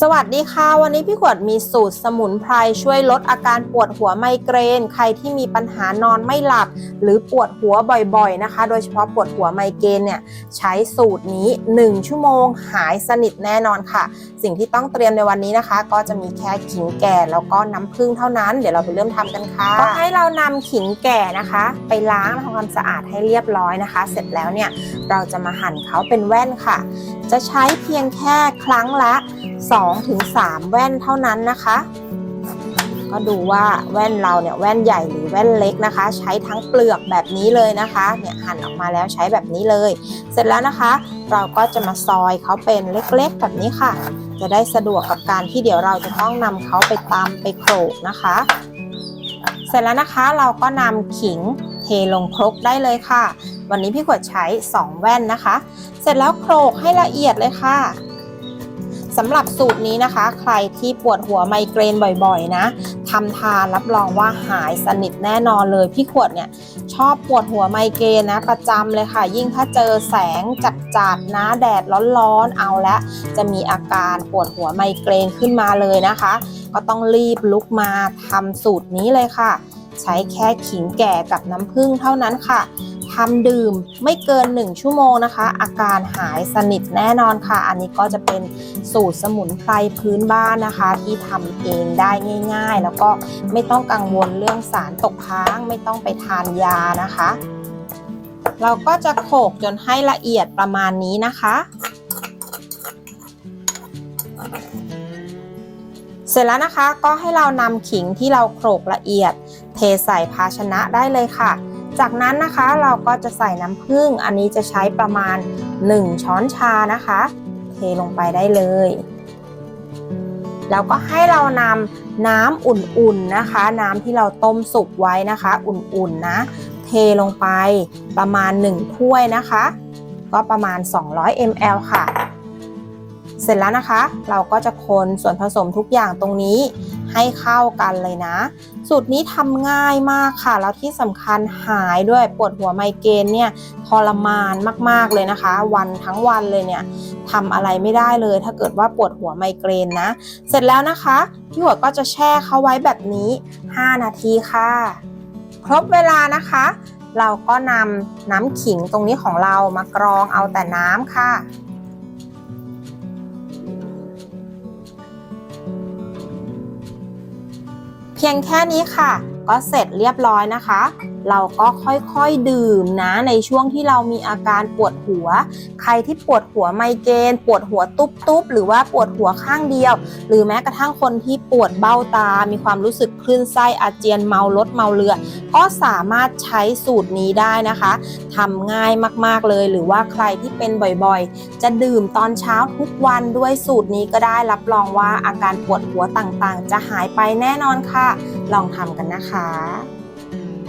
สวัสดีค่ะ วันนี้พี่ขวดมีสูตรสมุนไพรช่วยลดอาการปวดหัวไมเกรน ใครที่มีปัญหานอนไม่หลับ หรือปวดหัวบ่อยๆนะคะ โดยเฉพาะปวดหัวไมเกรนเนี่ยใช้สูตรนี้ 1 ชั่วโมงหายสนิทแน่นอนค่ะ สิ่งที่ต้องเตรียมในวันนี้นะคะ ก็จะมีแค่ขิงแก่แล้วก็น้ำผึ้งเท่านั้น เดี๋ยวเราไปเริ่มทำกันค่ะก็ให้เรานำขิงแก่นะคะ ไปล้างทำความสะอาดให้เรียบร้อยนะคะ เสร็จแล้วเนี่ยเราจะมาหั่นเขาเป็นแว่นค่ะ จะใช้เพียงแค่ครั้งละ 2-3แว่นเท่านั้นนะคะ ก็ดูว่าแว่นเราเนี่ยแว่นใหญ่หรือแว่นเล็กนะคะ ใช้ทั้งเปลือกแบบนี้เลยนะคะเนี่ยหั่นออกมาแล้วใช้แบบนี้เลย เสร็จแล้วนะคะ เราก็จะมาซอยเขาเป็นเล็กๆ แบบนี้ค่ะ จะได้สะดวกกับการที่เดี๋ยวเราจะต้องนำเขาไปตำไปโขลกนะคะ เสร็จแล้วนะคะเราก็นำขิงเทลงครกได้เลยค่ะ วันนี้พี่ขวดใช้ 2 แว่นนะคะ เสร็จแล้วโขลกให้ละเอียดเลยค่ะ สำหรับสูตรนี้นะคะ ใครที่ปวดหัวไมเกรนบ่อยๆนะทำทานรับรองว่าหายสนิทแน่นอนเลย พี่ขวดเนี่ยชอบปวดหัวไมเกรนนะประจำเลยค่ะ ยิ่งถ้าเจอแสงจัดๆนะแดดร้อนๆเอาละจะมีอาการปวดหัวไมเกรนขึ้นมาเลยนะคะ ก็ต้องรีบลุกมาทำสูตรนี้เลยค่ะ ใช้แค่ขิงแก่กับน้ำผึ้งเท่านั้นค่ะ ทำดื่มไม่เกิน 1 ชั่วโมงนะคะ อาการหายสนิทแน่นอนค่ะ อันนี้ก็จะเป็นสูตรสมุนไพรพื้นบ้านนะคะ ที่ทำเองได้ง่าย ๆ แล้วก็ไม่ต้องกังวลเรื่องสารตกค้าง ไม่ต้องไปทานยานะคะ เราก็จะโขลกจนให้ละเอียดประมาณนี้นะคะเสร็จแล้วนะคะก็ให้เรานำขิงที่เราโขลกละเอียด เทใส่ภาชนะได้เลยค่ะ จากนั้นนะคะเราก็จะใส่น้ำผึ้งอันนี้จะใช้ประมาณ 1 ช้อนชานะคะ เทลงไปได้เลย แล้วก็ให้เรานำน้ำอุ่นๆนะคะ น้ำที่เราต้มสุกไว้นะคะ อุ่นๆนะ เทลงไปประมาณ 1 ถ้วยนะคะ ก็ประมาณ 200 ml ค่ะ เสร็จแล้วนะคะ เราก็จะคนส่วนผสมทุกอย่างตรงนี้ ให้เข้ากันเลยนะ สูตรนี้ทำง่ายมากค่ะ แล้วที่สำคัญหายด้วยปวดหัวไมเกรนเนี่ยทรมานมากๆเลยนะคะ วันทั้งวันเลยเนี่ยทำอะไรไม่ได้เลย ถ้าเกิดว่าปวดหัวไมเกรนนะ เสร็จแล้วนะคะพี่หัวก็จะแช่เขาไว้แบบนี้ 5 นาทีค่ะ ครบเวลานะคะ เราก็นำน้ำขิงตรงนี้ของเรามากรองเอาแต่น้ำค่ะ เพียงแค่นี้ค่ะ ก็เสร็จเรียบร้อยนะคะ เราก็ค่อยๆดื่มนะในช่วงที่เรามีอาการปวดหัว ใครที่ปวดหัวไมเกรนปวดหัวตุ๊บๆ หรือว่าปวดหัวข้างเดียว หรือแม้กระทั่งคนที่ปวดเบ้าตา มีความรู้สึกคลื่นไส้อาเจียนเมารถเมาเรือ ก็สามารถใช้สูตรนี้ได้นะคะทำง่ายมากๆเลย หรือว่าใครที่เป็นบ่อยๆ จะดื่มตอนเช้าทุกวันด้วยสูตรนี้ก็ได้รับรองว่าอาการปวดหัวต่างๆ จะหายไปแน่นอนค่ะ ลองทำกันนะคะ